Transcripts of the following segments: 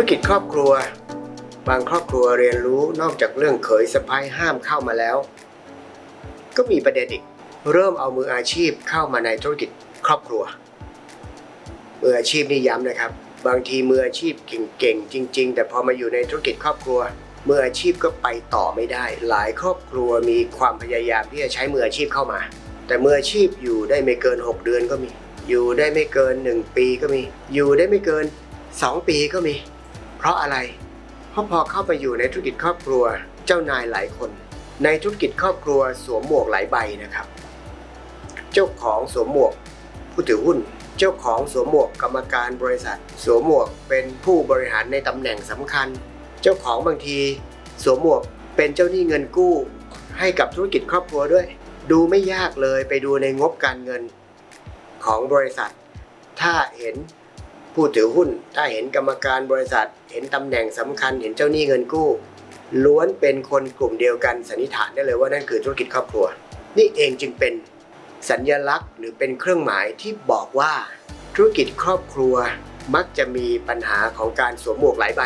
ธุรกิจครอบครัว บางครอบครัวเรียนรู้นอกจากเรื่องเขยสะพ้ายห้ามเข้ามาแล้ว ก็มีประเด็นอีกเริ่มเอามืออาชีพเข้ามาในธุรกิจครอบครัว มืออาชีพนี่ย้ำนะครับ บางทีมืออาชีพเก่งๆจริง ๆ แต่พอมาอยู่ในธุรกิจครอบครัวมืออาชีพก็ไปต่อไม่ได้ หลายครอบครัวมีความพยายามที่จะใช้มืออาชีพเข้ามา แต่มืออาชีพอยู่ได้ไม่เกิน 6 เดือนก็มี อยู่ได้ไม่เกิน 1 ปีก็มี อยู่ได้ไม่เกิน 2 ปีก็มี เพราะอะไร เพราะพอเข้าไปอยู่ในธุรกิจครอบครัว เจ้านายหลายคน ในธุรกิจครอบครัวสวมหมวกหลายใบนะครับ เจ้าของสวมหมวกผู้ถือหุ้น เจ้าของสวมหมวกกรรมการบริษัท สวมหมวกเป็นผู้บริหารในตำแหน่งสำคัญ เจ้าของบางที สวมหมวกเป็นเจ้าหนี้เงินกู้ ให้กับธุรกิจครอบครัวด้วย ดูไม่ยากเลยไปดูในงบการเงินของบริษัท ถ้าเห็น ผู้ถือหุ้น ถ้าเห็นกรรมการบริษัท เห็นตำแหน่งสำคัญ เห็นเจ้าหนี้เงินกู้ ล้วนเป็นคนกลุ่มเดียวกันสันนิษฐานได้เลยว่านั่นคือธุรกิจครอบครัว นี่เองจึงเป็นสัญญลักษณ์ หรือเป็นเครื่องหมายที่บอกว่า ธุรกิจครอบครัวมักจะมีปัญหาของการสวมหมวกหลายใบ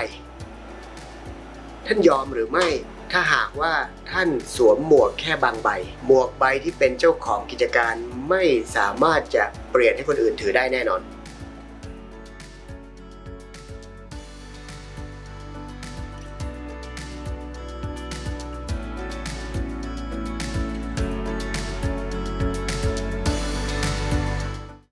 ท่านยอมหรือไม่ถ้าหากว่าท่านสวมหมวกแค่บางใบ หมวกใบที่เป็นเจ้าของกิจการไม่สามารถจะเปลี่ยนให้คนอื่นถือได้แน่นอน